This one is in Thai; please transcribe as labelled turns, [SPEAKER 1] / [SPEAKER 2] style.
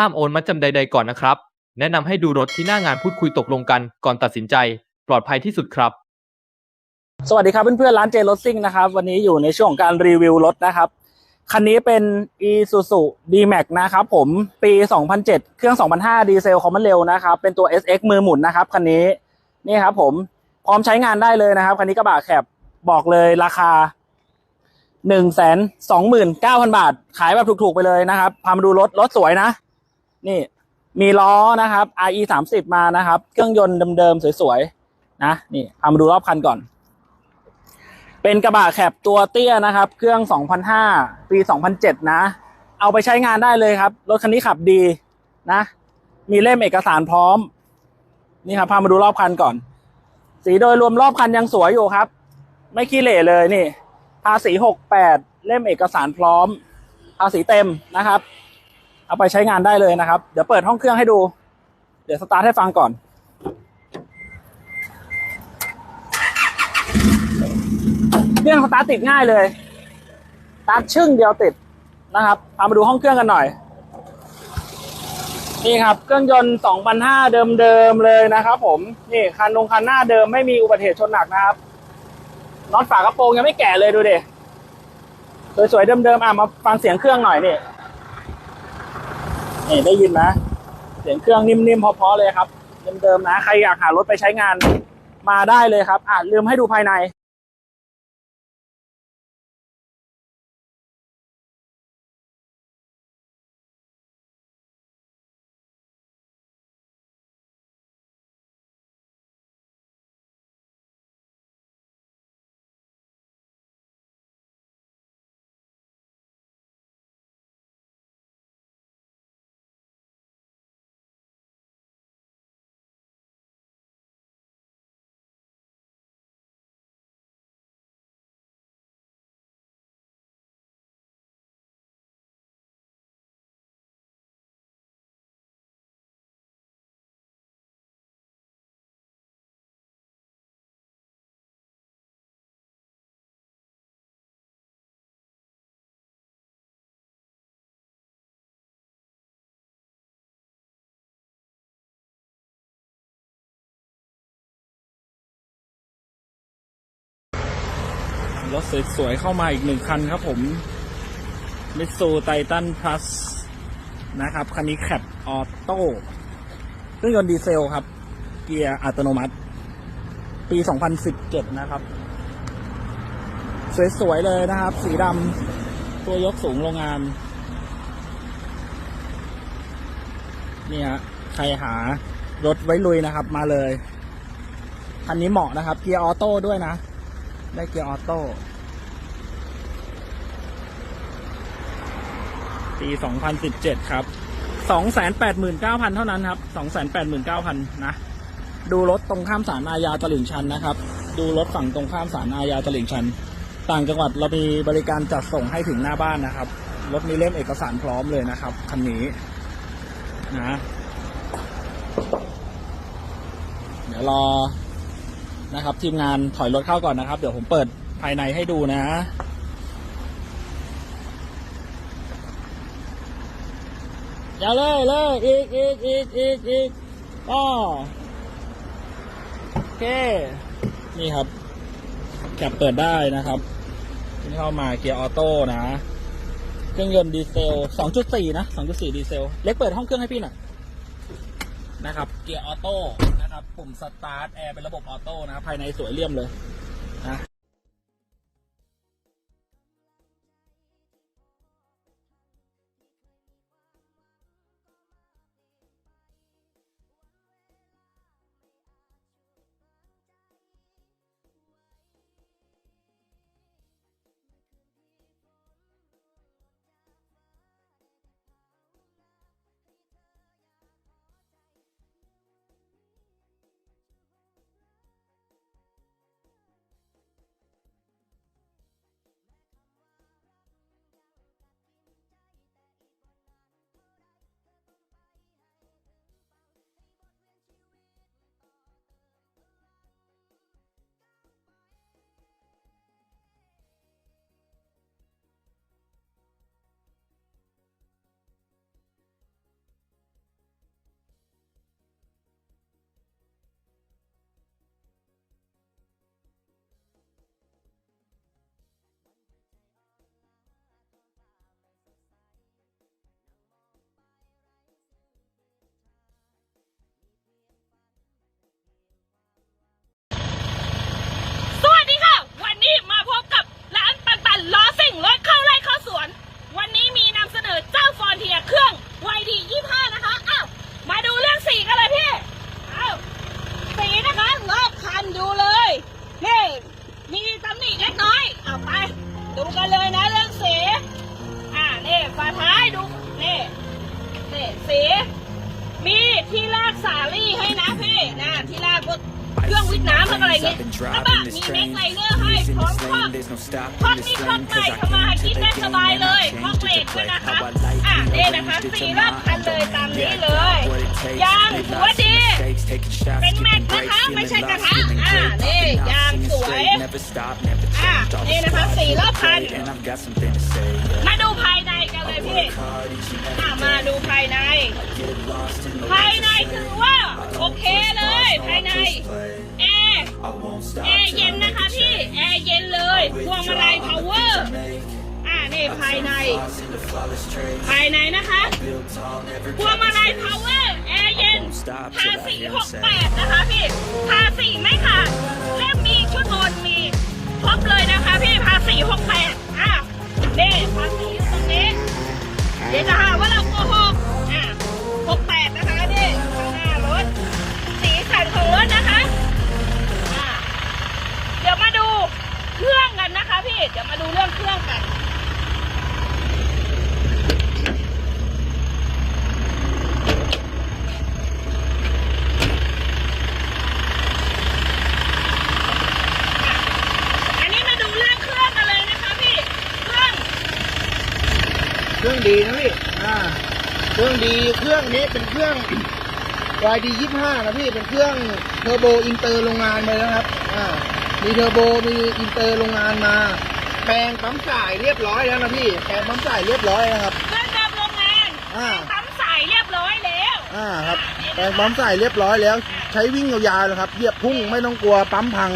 [SPEAKER 1] ห้ามโอนมัดจำใด ๆ ก่อนนะครับ แนะนำให้ดูรถที่หน้างานพูดคุยตกลงกันก่อนตัดสินใจ ปลอดภัยที่สุดครับ
[SPEAKER 2] สวัสดีครับเพื่อนๆร้านเจรถซิ่งนะครับ วันนี้อยู่ในช่วงของการรีวิวรถนะครับ คันนี้เป็น Isuzu D-Max นะครับผมปี 2007 เครื่อง 2005 ดีเซลคอมมอนเร็วนะครับ เป็นตัว SX มือหมุนนะครับคันนี้นี่ครับผมพร้อมใช้งานได้เลยนะครับคันนี้กระบะแคบบอกเลยราคา 1 2 9 0 0 0 บาท ขายแบบถูกๆไปเลยนะครับพามาดูรถรถสวยนะ นี่มีล้อนะครับ RE 30มานะครับ เครื่องยนต์เดิมๆสวยๆนะนี่พามาดูรอบคันก่อน เป็นกระบะแคบตัวเตี้ยนะครับ เครื่อง2005ปี2007นะ เอาไปใช้งานได้เลยครับ รถคันนี้ขับดีนะ มีเล่มเอกสารพร้อม นี่ครับพามาดูรอบคันก่อน สีโดยรวมรอบคันยังสวยอยู่ครับ ไม่ขี้เหร่เลยนี่ภาษี68เล่มเอกสารพร้อมภาษีเต็มนะครับ เอาไปใช้งานได้เลยนะครับ เดี๋ยวเปิดห้องเครื่องให้ดู เดี๋ยวสตาร์ทให้ฟังก่อน เครื่องสตาร์ทติดง่ายเลยสตาร์ทชึ่งเดียวติดนะครับพามาดูห้องเครื่องกันหน่อย นี่ครับ เครื่องยนต์2,500เดิมๆเลยนะครับผม นี่คันลงคันหน้าเดิมไม่มีอุบัติเหตุชนหนักนะครับน็อตฝากระโปรงยังไม่แก่เลยดูดิสวยๆเดิมๆอะมาฟังเสียงเครื่องหน่อยนี่ นี่ได้ยินไหมเสียงเครื่องนิ่มๆเพราะๆเลยครับเดิมๆนะใครอยากหารถไปใช้งานมาได้เลยครับอะลืมให้ดูภายใน รถสวยๆเข้ามาอีกหนึ่งคันครับผมมิตซูไททันพลัสนะครับ คันนี้แคปออโต้เครื่องยนต์ดีเซลครับ เกียร์อัตโนมัติ ปี 2017 นะครับ สวยๆเลยนะครับ สีดำตัวยกสูงโรงงาน นี่ฮะใครหารถไว้ลุยนะครับ มาเลย คันนี้เหมาะนะครับ เกียร์ออโต้ด้วยนะ ได้เกียร์ออโต้ ปี 2017 ครับ 289,000 เท่านั้นครับ 289,000 นะ ดูรถตรงข้ามสารอาญาตลิ่งชันนะครับ ดูรถฝั่งตรงข้ามสารอาญาตลิ่งชัน ต่างจังหวัดเรามีบริการจัดส่งให้ถึงหน้าบ้านนะครับ รถมีเล่มเอกสารพร้อมเลยนะครับ คันนี้ นะ เดี๋ยวรอ นะครับ ทีมงานถอยรถเข้าก่อนนะครับ เดี๋ยวผมเปิดภายในให้ดูนะ อย่าเลยเลยอีกอีกอีกอีกอีกก็โอเค นี่ครับแกบเปิดได้นะครับที่เข้ามาเกียร์ออโต้นะ เครื่องยนต์ดีเซล 2.4 นะ 2.4 ดีเซล เล็กเปิดห้องเครื่องให้พี่หน่อยนะครับ เกียร์ออโต้ นะครับปุ่มสตาร์ทแอร์เป็นระบบออโต้นะครับภายในสวยเลี่ยมเลยนะ
[SPEAKER 3] กันเลยนะเรื่องสี อ่านี่ฝาท้ายดูนี่นี่สี มีที่ลากสาลี่ให้นะพี่นะที่ลากพวกเครื่องวิทย์น้ำอะไรเงี้ยกระบะมีแม็กไลเนอร์ให้พร้อมครอบครอบนี่ครอบใหม่ทำมาหากินได้สบายเลยครอบเบรกด้วยนะคะ อะนี่นะคะสี่รอบคันเลยตามนี้เลยยางถือว่าดี เป็นแม็กนะคะไม่ใช่กระทะอ่านี่ยางสวยอะนี่นะคะสี่รอบคันมาดูภายในกันเลยพี่อะมาดูภายใน ภายในถือว่า โอเคเลย ภายใน แอร์แอร์เย็นนะคะพี่ แอร์เย็นเลยพวงมาลัย power อ่านี่ภายใน ภายในนะคะพวงมาลัย power แอร์เย็นภาษี68นะคะพี่ ภาษีไม่ขาดเล่มมีชุดโอนมีครบเลยนะคะพี่ภาษี68อะนี่ภาษีอยู่ตรงนี้ เดี๋ยวจะหาว่าเราโกหกอะ68นะคะนี่ข้างหน้ารถ สีสันของรถนะคะอะเดี๋ยวมาดูเครื่องกันนะคะพี่ เดี๋ยวมาดูเรื่องเครื่องกัน อันนี้มาดูเรื่องเครื่องกันเลยนะคะพี่ เครื่อง
[SPEAKER 4] เครื่องดีนะพี่อ่าเครื่องดีเครื่องนี้เป็นเครื่อง YD 25นะพี่เป็นเครื่องเทอร์โบอินเตอร์โรงงานเลยนะครับอ่ามีเทอร์โบมีอินเตอร์โรงงานมา แปลงปั๊มสายเรียบร้อยแล้วนะพี่แปลงปั๊มสายเรียบร้อยนะครับ
[SPEAKER 3] เครื่องดำโรงงาน
[SPEAKER 4] อ่า
[SPEAKER 3] ทำสายเรียบร้อยแล้ว
[SPEAKER 4] อ่าครับแปลงปั๊มสายเรียบร้อยแล้ว ใช้วิ่งยาวๆเลยครับเหยียบพุ่งไม่ต้องกลัวปั๊มพัง